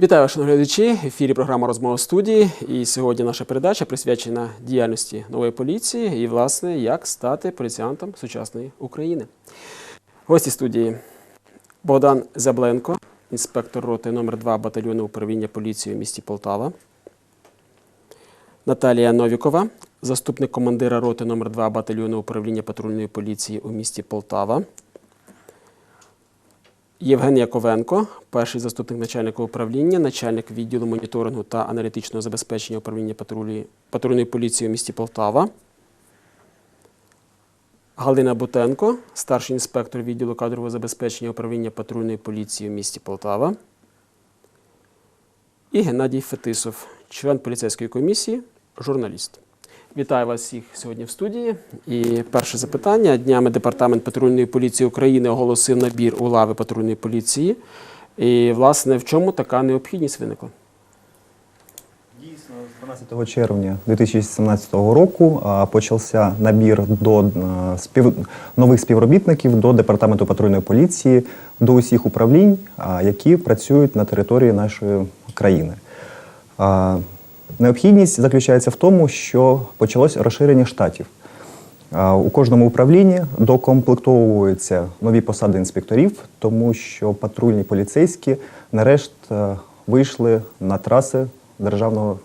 Вітаю, шановні глядачі. В ефірі програма Розмова студії. І сьогодні наша передача присвячена діяльності нової поліції і, власне, як стати поліціянтом сучасної України. Гості студії Богдан Забленко, інспектор роти номер 2 батальйону управління поліції у місті Полтава. Наталія Новікова, заступник командира роти номер 2 батальйону управління патрульної поліції у місті Полтава. Євген Яковенко, перший заступник начальника управління, начальник відділу моніторингу та аналітичного забезпечення управління патрульної поліції у місті Полтава. Галина Бутенко, старший інспектор відділу кадрового забезпечення управління патрульної поліції у місті Полтава. І Геннадій Фетисов, член поліцейської комісії, журналіст. Вітаю вас всіх сьогодні в студії. І перше запитання. Днями Департамент патрульної поліції України оголосив набір у лави патрульної поліції. І, власне, в чому така необхідність виникла? Дійсно, 12 червня 2017 року почався набір до а, спів... нових співробітників до департаменту патрульної поліції до усіх управлінь, які працюють на території нашої країни. Необхідність заключається в тому, що почалось розширення штатів. У кожному управлінні докомплектовуються нові посади інспекторів, тому що патрульні поліцейські нарешт е, вийшли на траси державного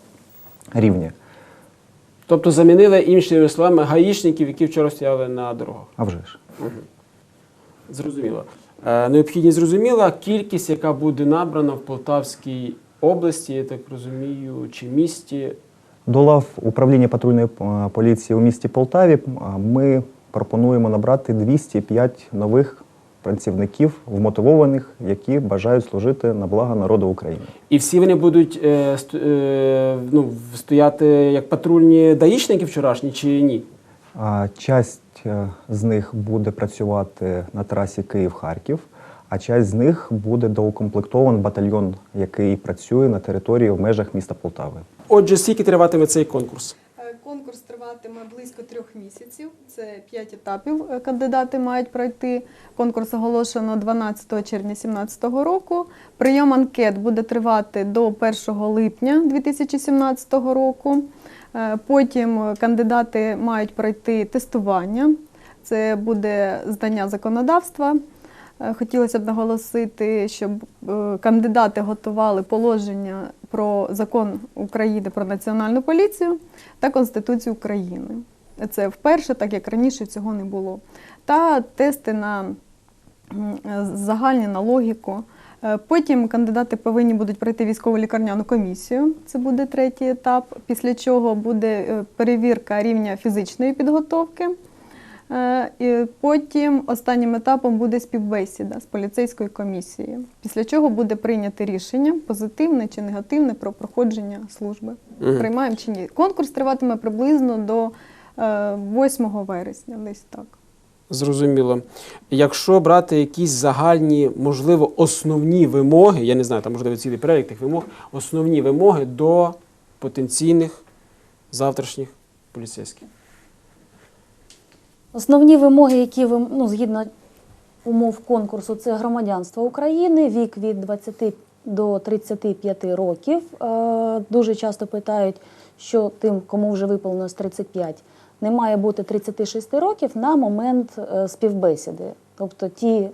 рівня. Тобто замінили іншими словами гаїшників, які вчора стояли на дорогах. А вже ж. Зрозуміло. Е, Необхідність зрозуміла. Кількість, яка буде набрана в Полтавській області, я так розумію, чи місті. До лав управління патрульної е, поліції у місті Полтаві ми пропонуємо набрати 205 нових працівників вмотивованих, які бажають служити на благо народу України. І всі вони будуть е, ст- е, ну, стояти як патрульні даїшники вчорашні чи ні? А часть е, з них буде працювати на трасі Київ-Харків, а часть з них буде доукомплектований батальйон, який працює на території в межах міста Полтави. Отже, скільки триватиме цей конкурс? Триватиме близько трьох місяців. Це п'ять етапів. е, Кандидати мають пройти. Конкурс оголошено 12 червня 2017 року. Прийом анкет буде тривати до 1 липня 2017 року. Е, Потім кандидати мають пройти тестування. Це буде здання законодавства. Е, Хотілося б наголосити, щоб е, кандидати готували положення про закон України про національну поліцію та Конституцію України. Це вперше, так як раніше цього не було. Та тести на е, загальні на логіку. Потім кандидати повинні будуть пройти військово лікарняну комісію. Це буде третій етап. Після чого буде перевірка рівня фізичної підготовки. Е, І потім останнім етапом буде співбесіда з поліцейською комісією. Після чого буде прийнято рішення, позитивне чи негативне про проходження служби. Мгм. Приймаємо чи ні. Конкурс триватиме приблизно до е, 8 вересня, десь так. Зрозуміло. Якщо брати якісь загальні, можливо, основні вимоги, я не знаю, там можливо цілий перелік тих вимог, основні вимоги до потенційних завтрашніх поліцейських. Основні вимоги, які ви ну, згідно умов конкурсу, це громадянство України, вік від 20 до 35 років. Е, Дуже часто питають, що тим, кому вже виповнилось 35, не має бути 36 років на момент е, співбесіди. Тобто ті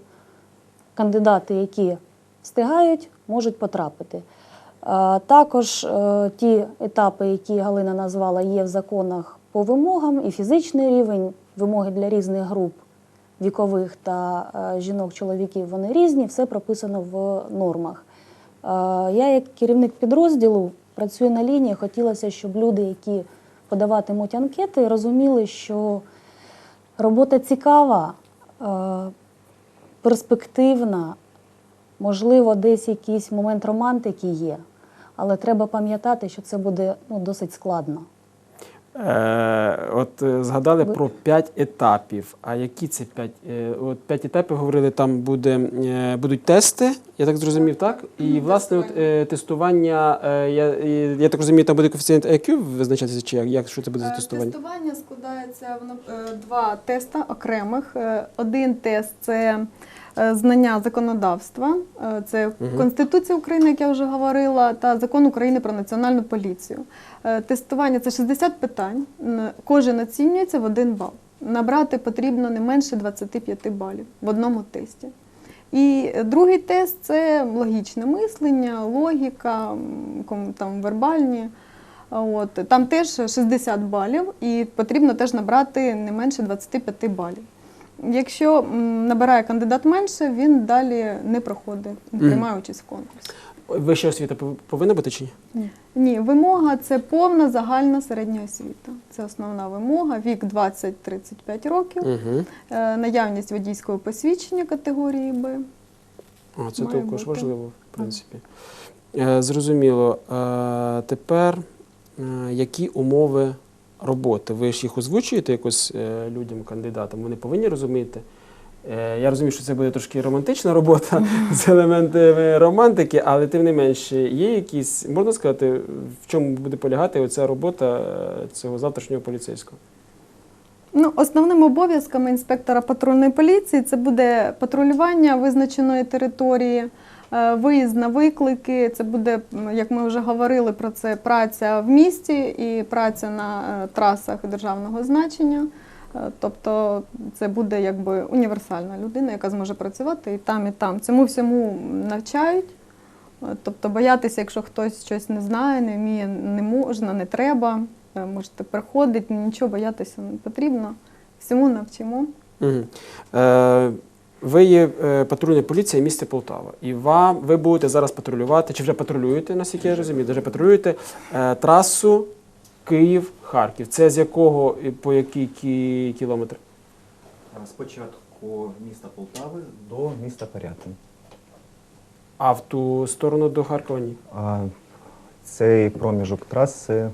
кандидати, які встигають, можуть потрапити. Е, Також ті етапи, які Галина назвала, є в законах по вимогам, і фізичний рівень, вимоги для різних груп вікових та е, жінок, чоловіків, вони різні, все прописано в нормах. Е, Я, як керівник підрозділу, працюю на лінії. Хотілося, щоб люди, які подаватимуть анкети, розуміли, що робота цікава, е, перспективна, можливо, десь якийсь момент романтики є, але треба пам'ятати, що це буде ну, досить складно. Е, от е, згадали про п'ять етапів. А які це п'ять? Е, от п'ять етапів говорили, там буде, е, будуть тести, я так зрозумів, так? І власне от, тестування, я, я так розумію, там буде коефіцієнт IQ визначатися, чи як? як що це буде за тестування? Тестування складається воно два теста окремих. Один тест це знання законодавства, це. Конституція України, як я вже говорила, та закон України про національну поліцію. Е, Тестування це 60 питань. Кожен оцінюється в один бал. Набрати потрібно не менше 25 балів в одному тесті. І другий тест це логічне мислення, логіка, там, вербальні. От, там теж 60 балів, і потрібно теж набрати не менше 25 балів. Якщо набирає кандидат менше, він далі не проходить, не приймає участь в конкурсі. Вища освіта повинна бути чи ні? Ні, вимога це повна загальна середня освіта. Це основна вимога, вік 20-35 років, Угу. е, наявність водійського посвідчення категорії Б. А, це також бути. важливо, в принципі. Е, зрозуміло. Е, тепер е, які умови роботи? Ви ж їх озвучуєте якось е, людям, кандидатам? Вони повинні розуміти. Е, я розумію, що це буде трошки романтична робота з елементами романтики, але тим не менше, є якісь, можна сказати, в чому буде полягати оця робота е, цього завтрашнього поліцейського? Ну, основними обов'язками інспектора патрульної поліції це буде патрулювання визначеної території, е, виїзд на виклики. Це буде, як ми вже говорили про це, праця в місті і праця на трасах державного значення. Е, Тобто це буде якби універсальна людина, яка зможе працювати і там, і там. Цьому всьому навчають. Е, Тобто боятися, якщо хтось щось не знає, не вміє, не можна, не треба. Е, Можете приходити, нічого боятися не потрібно. Всьому навчимо. Угу. Е, ви є патрульна поліція міста Полтава. І вам ви будете зараз патрулювати, чи вже патрулюєте, наскільки я розумію, вже патрулюєте е, трасу Київ-Харків. Це з якого і по який кі- кілометр? Спочатку міста Полтави до міста Порятин. А в ту сторону до Харкова ні. А цей проміжок траси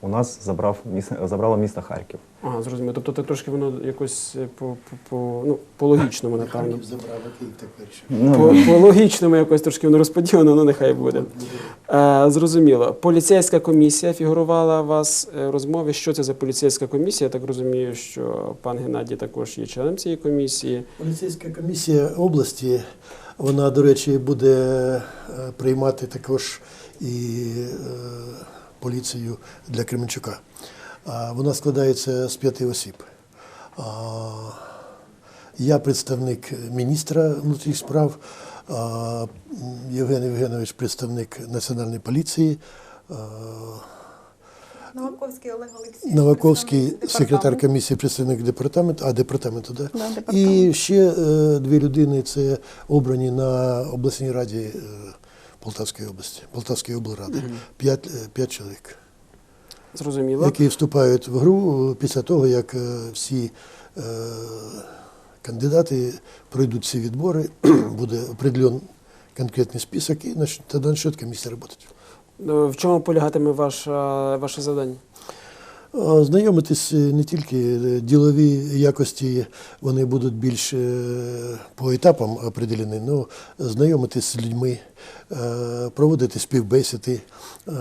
у нас забрав міс- забрало місто Харків. Ага, зрозуміло. Тобто це трошки воно якось е, по, по, по, ну, по логічному, напевно. Забрав, а тепер ще. Ну, По, по логічному якось трошки воно розподілено, ну нехай буде. Е, зрозуміло. Поліцейська комісія фігурувала у вас е, в розмові. Що це за поліцейська комісія? Я так розумію, що пан Геннадій також є членом цієї комісії. Поліцейська комісія області, вона, до речі, буде е, приймати також і е, поліцію для Кременчука. Вона складається з п'яти осіб. Я представник міністра внутрішніх справ, Євген Євгенович представник Національної поліції. Новаковський Олег Олексійович. Новаковський секретар комісії, представник департаменту, а департаменту, да? Да, департамент. І ще е, дві людини це обрані на обласній раді е, Полтавської області, Полтавської облради. П'ять, е, п'ять чоловік, Зрозуміло. які вступають в гру е, після того, як е, всі е, кандидати пройдуть всі відбори, буде определен конкретний список, і тоді комісія працювати. роботи. В чому полягатиме ваше, ваше завдання? А, Знайомитись е, не тільки е, ділові якості, вони будуть більш е, по етапам определені, але знайомитись з людьми, е, проводити співбесіди, е,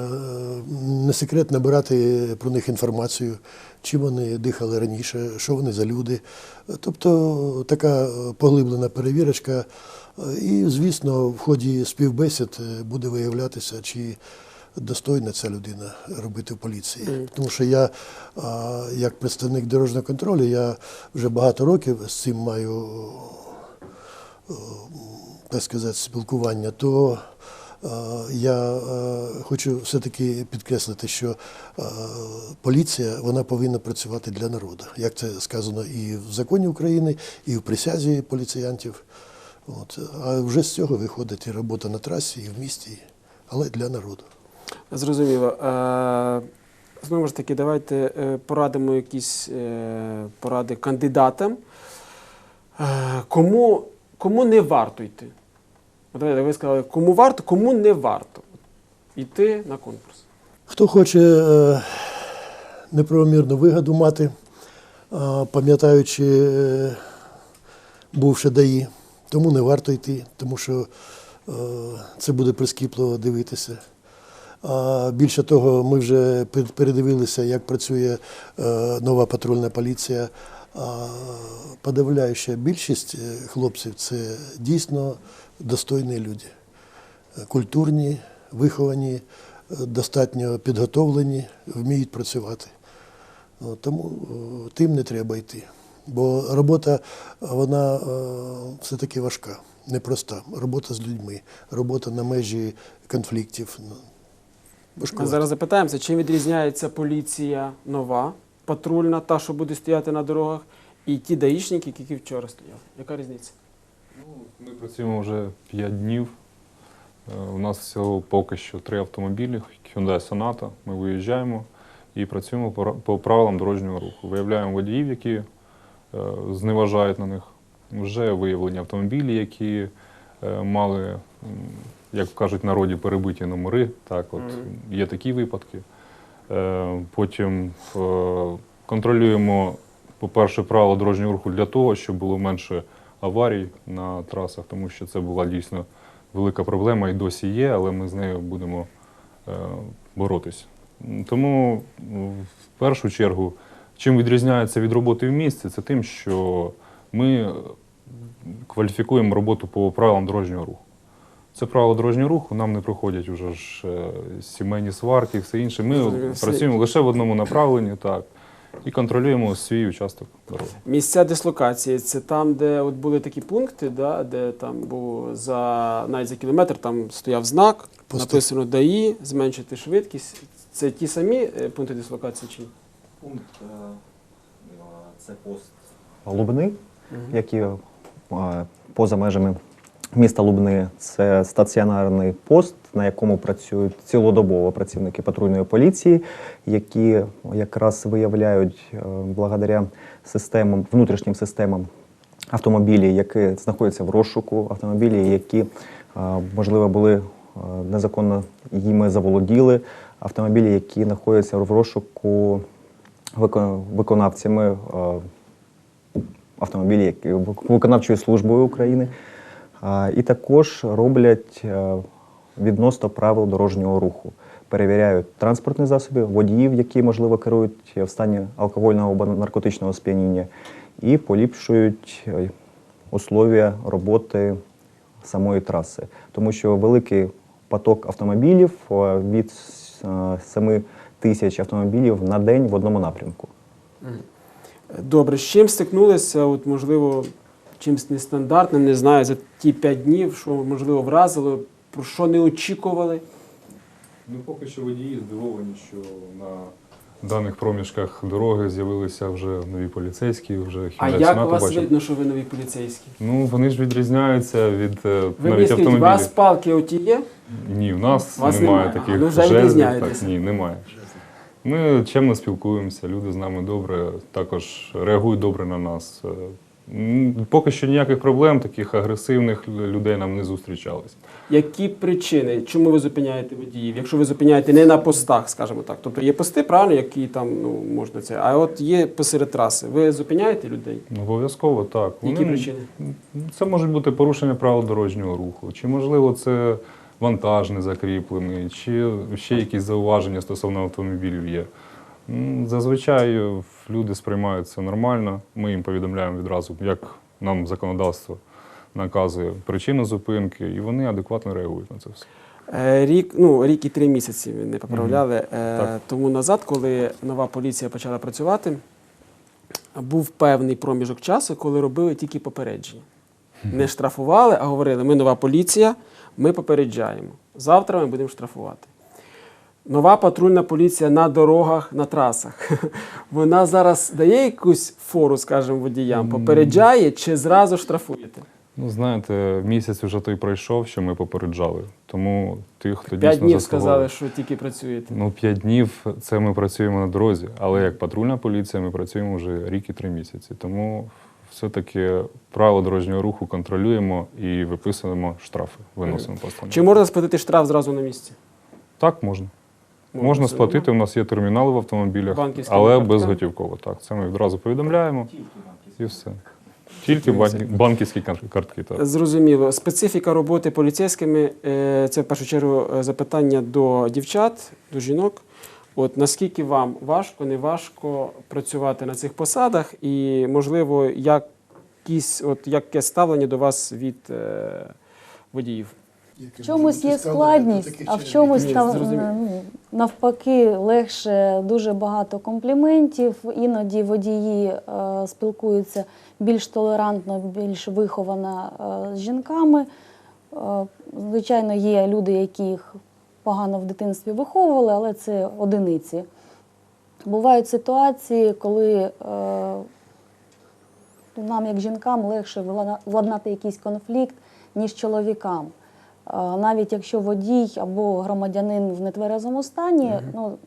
не секрет набирати про них інформацію, чим вони дихали раніше, що вони за люди. Тобто така поглиблена перевірочка. Е, І, звісно, в ході співбесід е, буде виявлятися, чи достойна ця людина робити в поліції. Тому що я, як представник дорожнього контролю, я вже багато років з цим маю, е, так сказати, спілкування, то е, я е, хочу все-таки підкреслити, що поліція вона повинна працювати для народу. Як це сказано і в законі України, і в присязі поліціянтів. От. А вже з цього виходить і робота на трасі, і в місті, але для народу. Зрозуміло. Знову ж таки, давайте е, порадимо якісь е, поради кандидатам. Е, Кому, кому не варто йти? Давайте ви сказали, кому варто, кому не варто йти на конкурс. Хто хоче неправомірну вигоду мати, пам'ятаючи, бувши ДАІ. Тому не варто йти, тому що це буде прискіпливо дивитися. Більше того, ми вже передивилися, як працює е, нова патрульна поліція. Подавляюча більшість е, хлопців це дійсно достойні люди, Е, культурні, виховані, достатньо підготовлені, вміють працювати. Тому е, тим не треба йти. Бо робота, вона все-таки важка, непроста. Робота з людьми, робота на межі конфліктів. Ми зараз запитаємося, чим відрізняється поліція нова, патрульна, та, що буде стояти на дорогах, і ті даїшники, які вчора стояли. Яка різниця? Ну, Ми працюємо вже 5 днів. Е, У нас всього поки що три автомобілі Hyundai Sonata. Ми виїжджаємо і працюємо по ра- по правилам дорожнього руху. Виявляємо водіїв, які е, зневажають на них. Вже виявлені автомобілі, які е, мали, як кажуть в народі, перебиті номери. Так, от є такі випадки. Е, Потім е, контролюємо, по-перше, правила дорожнього руху для того, щоб було менше аварій на трасах, тому що це була дійсно велика проблема і досі є, але ми з нею будемо е, боротись. Тому в першу чергу, чим відрізняється від роботи в місті, це тим, що ми кваліфікуємо роботу по правилам дорожнього руху. Це правила дорожнього руху, нам не проходять вже ж е, сімейні сварки все інше. Ми працюємо лише в одному направленні, так, і контролюємо свій участок дороги. Місця дислокації це там, де от були такі пункти, да, де там був за навіть за кілометр там стояв знак, Пости. написано ДАІ, зменшити швидкість. Це ті самі е, пункти дислокації чи ні? Пункт це пост Лубни, які е, поза межами міста Лубни. Це стаціонарний пост, на якому працюють цілодобово працівники патрульної поліції, які якраз виявляють е, благодаря системам, внутрішнім системам автомобілі, які знаходяться в розшуку, автомобілі, які, е, можливо, були е, незаконно їми заволоділи, автомобілі, які знаходяться в розшуку виконавцями автомобілі які виконавчою службою України. І також роблять е, відносно правил дорожнього руху. Перевіряють транспортні засоби, водіїв, які, можливо, керують в стані алкогольного або наркотичного сп'яніння, і поліпшують е, условия роботи самої траси. Тому що великий поток автомобілів е, від 7 тисяч автомобілів на день в одному напрямку. Добре, з чим стикнулися, от, можливо, чимось нестандартним, не знаю, за ті п'ять днів, що можливо вразило, про що не очікували. Ну, поки що водії здивовані, що на даних проміжках дороги з'явилися вже нові поліцейські, вже А як у вас видно, що ви нові поліцейські? Ну, вони ж відрізняються від е, Ви навіть скажіть, у автомобілів. вас палки оті є? Ні, в нас вас немає немає. таких А, ну вже жезлів. відрізняєтесь. Так, ні, немає. Ми чемно спілкуємося, люди з нами добре, також реагують добре на нас. Е, Поки що ніяких проблем, таких агресивних людей нам не зустрічалось. Які причини, чому ви зупиняєте водіїв? Якщо ви зупиняєте не на постах, скажімо так. Тобто є пости, правильно, які там ну, можна це. А от є посеред траси. Ви зупиняєте людей? Ну, Обов'язково так. Які Вони- причини? Це може бути порушення правил дорожнього руху, чи можливо це вантаж не закріплений, чи ще якісь зауваження стосовно автомобілів є. Зазвичай люди сприймають це нормально. Ми їм повідомляємо відразу, як нам законодавство наказує причину зупинки, і вони адекватно реагують на це все. Е, Рік, ну, рік і три місяці не поправляли. Е, Так. Тому назад, коли нова поліція почала працювати, був певний проміжок часу, коли робили тільки попередження. Не штрафували, а говорили: ми нова поліція, ми попереджаємо. Завтра ми будемо штрафувати. Нова патрульна поліція на дорогах, на трасах. Вона зараз дає якусь фору, скажімо, водіям, попереджає чи зразу штрафуєте? Ну, знаєте, місяць вже той пройшов, що ми попереджали. Тому тих, хто П'ять дійсно днів заслуговує- сказали, що тільки працюєте. Ну, п'ять днів це ми працюємо на дорозі, але як патрульна поліція ми працюємо вже рік і три місяці. Тому все-таки правила дорожнього руху контролюємо і виписуємо штрафи, виносимо постанови. Чи можна сплатити штраф зразу на місці? Так можна. Можна сплатити, у нас є термінали в автомобілях, Банківська але картка. безготівково. Так, це ми відразу повідомляємо і все. Тільки банк- банківські кар- картки. Так. Зрозуміло. Специфіка роботи поліцейськими е, це в першу чергу е, запитання до дівчат, до жінок. От наскільки вам важко, не важко працювати на цих посадах, і можливо, якісь, от яке ставлення до вас від е, водіїв? В чомусь є складність, а в чомусь там ну, навпаки легше дуже багато компліментів. Іноді водії е, спілкуються більш толерантно, більш виховано е, з жінками. Е, звичайно, є люди, яких погано в дитинстві виховували, але це одиниці. Бувають ситуації, коли е, нам, як жінкам, легше владнати якийсь конфлікт, ніж чоловікам. Е, Навіть якщо водій або громадянин в нетверезому стані, ну,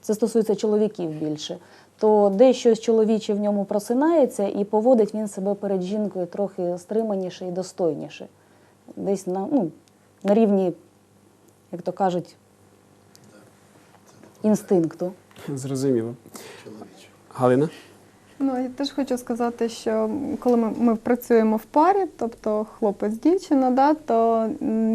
це стосується чоловіків більше, то дещо чоловіче в ньому просинається і поводить він себе перед жінкою трохи стриманіше і достойніше. Десь на, ну, на рівні, як то кажуть, інстинкту. Зрозуміло. Галина? Ну, я теж хочу сказати, що коли ми, ми працюємо в парі, тобто хлопець, дівчина, да, то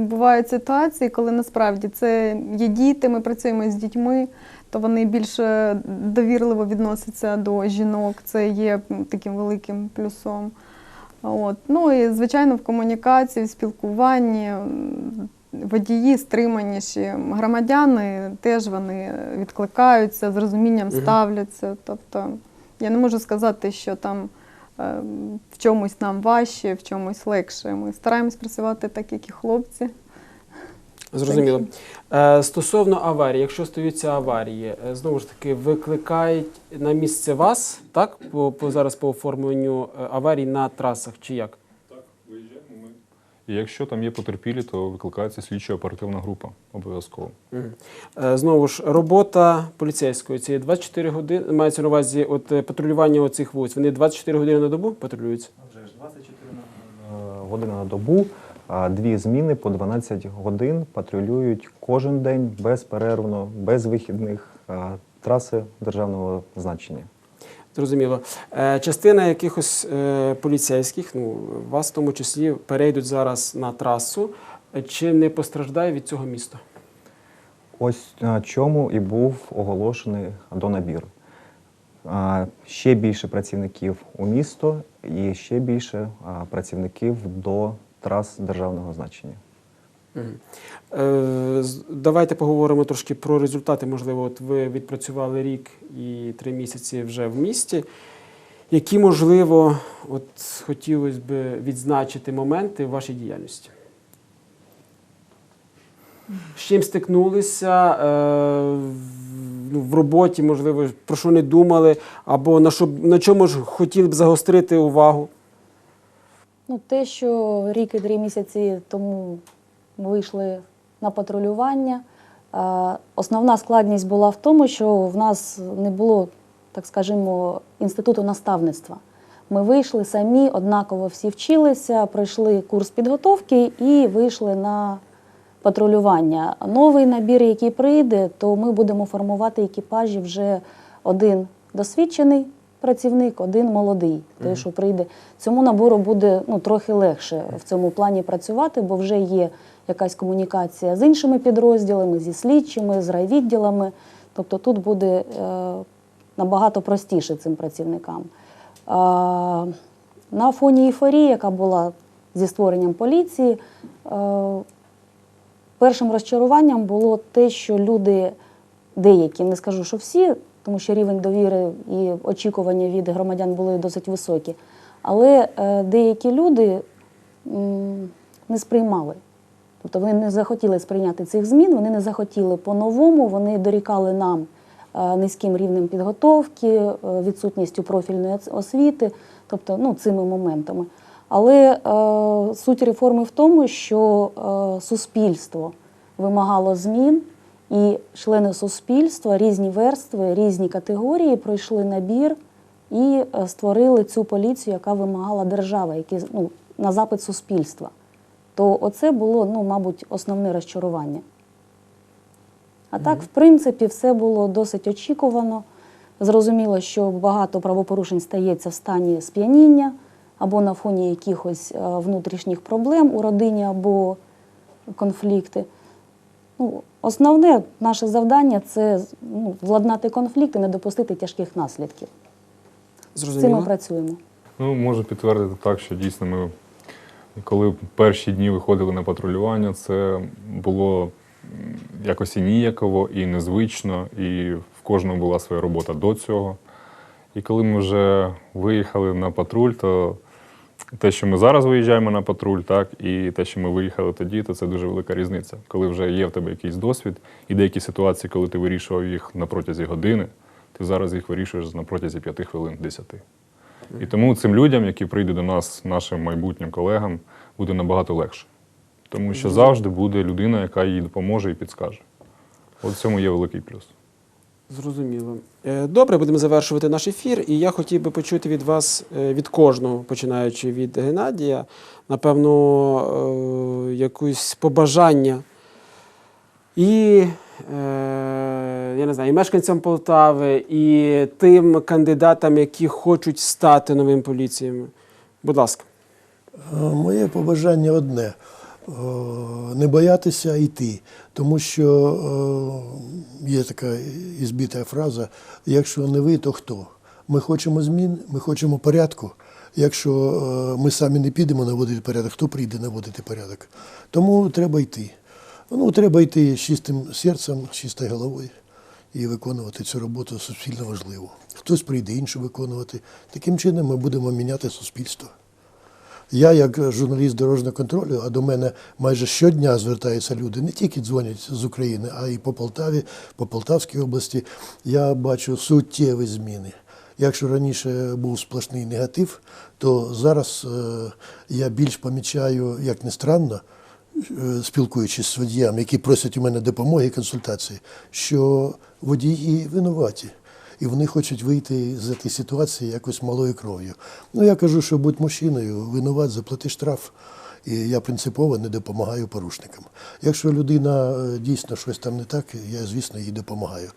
бувають ситуації, коли насправді це є діти, ми працюємо з дітьми, то вони більше довірливо відносяться до жінок. Це є таким великим плюсом. От. Ну і звичайно, в комунікації, в спілкуванні водії стриманіші. Громадяни теж вони відкликаються, з розумінням ставляться. Тобто я не можу сказати, що там е, в чомусь нам важче, в чомусь легше. Ми стараємось працювати так, як і хлопці. Зрозуміло. Е, Стосовно аварії, якщо стаються аварії, е, знову ж таки викликають на місце вас, так? По, по зараз по оформленню аварій на трасах чи як? І якщо там є потерпілі, то викликається слідчо оперативна група обов'язково. Е, Знову ж робота поліцейської ці 24 години мається на увазі от е, патрулювання оцих вулиць. Вони 24 години на добу патрулюються. Вже ж 24 на- е, години на добу, а дві зміни по 12 годин патрулюють кожен день безперервно, без вихідних а, траси державного значення. Зрозуміло. Е, Частина якихось е, поліцейських, ну вас в тому числі, перейдуть зараз на трасу. Чи не постраждає від цього місто? Ось а, чому і був оголошений донабір. Ще більше працівників у місто і ще більше працівників до трас державного значення. Е, Давайте поговоримо трошки про результати. Можливо, от ви відпрацювали рік і три місяці вже в місті. Які, можливо, от хотілося б відзначити моменти в вашій діяльності? З чим стикнулися е, в- ну, роботі, можливо, про що не думали, або на, що, на чому ж хотіли б загострити увагу? Ну, те, що рік і три місяці тому вийшли на патрулювання. е, Основна складність була в тому, що в нас не було, так скажімо, інституту наставництва. Ми вийшли самі, однаково всі вчилися, пройшли курс підготовки і вийшли на патрулювання. Новий набір, який прийде, то ми будемо формувати екіпажі вже один досвідчений працівник, один молодий. Той, що прийде. Цьому набору буде ну, трохи легше в цьому плані працювати, бо вже є якась комунікація з іншими підрозділами, зі слідчими, з райвідділами. Тобто тут буде е, набагато простіше цим працівникам. На фоні ейфорії, яка була зі створенням поліції, е, першим розчаруванням було те, що люди деякі, не скажу, що всі, тому що рівень довіри і очікування від громадян були досить високі. Але е, деякі люди не сприймали. Тобто вони не захотіли сприйняти цих змін, вони не захотіли по-новому, вони дорікали нам е, низьким рівнем підготовки, е, відсутністю профільної освіти, тобто ну, цими моментами. Але е, суть реформи в тому, що е, суспільство вимагало змін, і члени суспільства, різні верстви, різні категорії пройшли набір і е, створили цю поліцію, яка вимагала держава, які, ну, на запит суспільства. То оце було, ну, мабуть, основне розчарування. А так, в принципі, все було досить очікувано. Зрозуміло, що багато правопорушень стається в стані сп'яніння або на фоні якихось е, внутрішніх проблем у родині або конфлікти. Ну, основне наше завдання це ну, владнати конфлікт і не допустити тяжких наслідків. З цим ми працюємо. Ну, можу підтвердити так, що дійсно ми, коли перші дні виходили на патрулювання, це було якось і ніяково, і незвично, і в кожного була своя робота до цього. І коли ми вже виїхали на патруль, то те, що ми зараз виїжджаємо на патруль, так, і те, що ми виїхали тоді, то це дуже велика різниця. Коли вже є в тебе якийсь досвід, і деякі ситуації, коли ти вирішував їх на протязі години, ти зараз їх вирішуєш на протязі п'яти хвилин, десяти. І тому цим людям, які прийдуть до нас, нашим майбутнім колегам, буде набагато легше. Тому що завжди буде людина, яка їй допоможе і підскаже. От в цьому є великий плюс. Зрозуміло. Е, Добре, будемо завершувати наш ефір. І я хотів би почути від вас, е, від кожного, починаючи від Геннадія, напевно, е, якусь побажання і, я не знаю, і мешканцям Полтави, і тим кандидатам, які хочуть стати новим поліціями. Будь ласка. Е, Моє побажання одне е, не боятися йти, тому що е, є така ізбита фраза: якщо не ви, то хто? Ми хочемо змін, ми хочемо порядку. Якщо е, ми самі не підемо наводити порядок, хто прийде наводити порядок? Тому треба йти. Ну, треба йти чистим серцем, чистою головою і виконувати цю роботу суспільно важливу. Хтось прийде інше виконувати. Таким чином ми будемо міняти суспільство. Я, як журналіст дорожнього контролю, а до мене майже щодня звертаються люди, не тільки дзвонять з України, а й по Полтаві, по Полтавській області. Я бачу суттєві зміни. Якщо раніше був сплошний негатив, то зараз е, я більш помічаю, як не странно, спілкуючись з водіями, які просять у мене допомоги і консультації, що водії винуваті. І вони хочуть вийти з цієї ситуації якось малою кров'ю. Ну я кажу, що будь мужчиною, винуват, заплати штраф. І я принципово не допомагаю порушникам. Якщо людина е, дійсно щось там не так, я, звісно, їй допомагаю.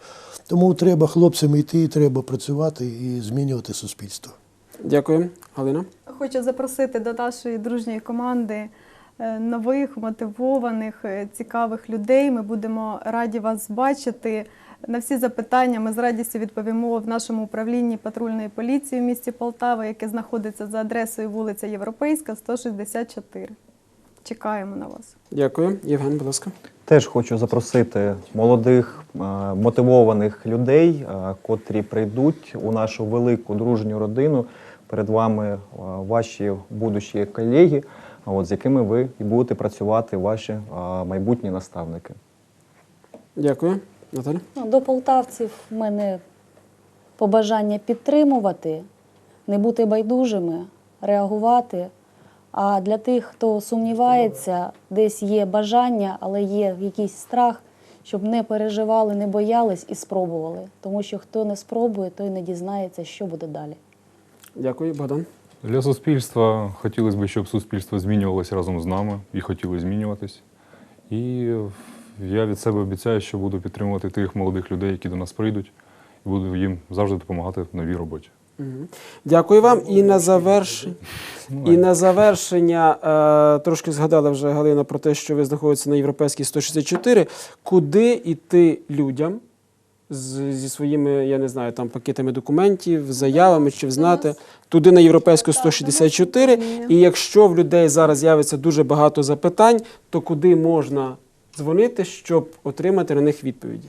Тому треба хлопцям йти, треба працювати і змінювати суспільство. Дякую. Галина. Хочу запросити до нашої дружньої команди е, нових, мотивованих, е, цікавих людей. Ми будемо раді вас бачити. На всі запитання ми з радістю відповімо в нашому управлінні патрульної поліції в місті Полтава, яке знаходиться за адресою вулиця Європейська, 164. Чекаємо на вас. Дякую. Євген, будь ласка. Теж хочу запросити молодих е, мотивованих людей, е, котрі прийдуть у нашу велику дружню родину. Перед вами е, ваші будущі колеги, от, з якими ви і будете працювати ваші е, майбутні наставники. Дякую. Наталя. Ну, До полтавців в мене побажання підтримувати, не бути байдужими, реагувати. А для тих, хто сумнівається, десь є бажання, але є якийсь страх, щоб не переживали, не боялись і спробували. Тому що хто не спробує, той не дізнається, що буде далі. Дякую, Богдан. Для суспільства хотілося б, щоб суспільство змінювалося разом з нами і хотіло змінюватись. І я від себе обіцяю, що буду підтримувати тих молодих людей, які до нас прийдуть, і буду їм завжди допомагати в новій роботі. Дякую вам. І на завершення. І на завершення е, трошки згадала вже Галина про те, що ви знаходитеся на європейській 164. Куди йти людям з, зі своїми, я не знаю, там пакетами документів, заявами чи знати туди на європейську 164. І якщо в людей зараз з'явиться дуже багато запитань, то куди можна дзвонити, щоб отримати на них відповіді?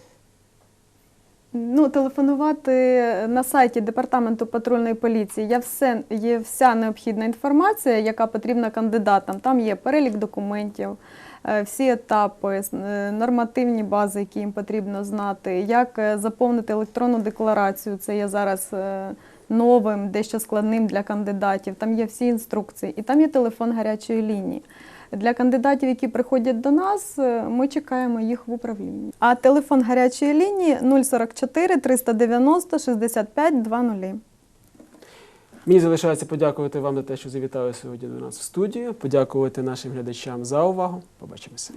Ну, телефонувати на сайті департаменту патрульної поліції є, все, є вся необхідна інформація, яка потрібна кандидатам. Там є перелік документів, е, всі етапи, е, нормативні бази, які їм потрібно знати, як е, заповнити електронну декларацію. Це є зараз новим, дещо складним для кандидатів. Там є всі інструкції, і там є телефон гарячої лінії. Для кандидатів, які приходять до нас, е, ми чекаємо їх в управлінні. А телефон гарячої лінії 044 390 65 20. Мені залишається подякувати вам за те, що завітали сьогодні до нас в студію. Подякувати нашим глядачам за увагу. Побачимося.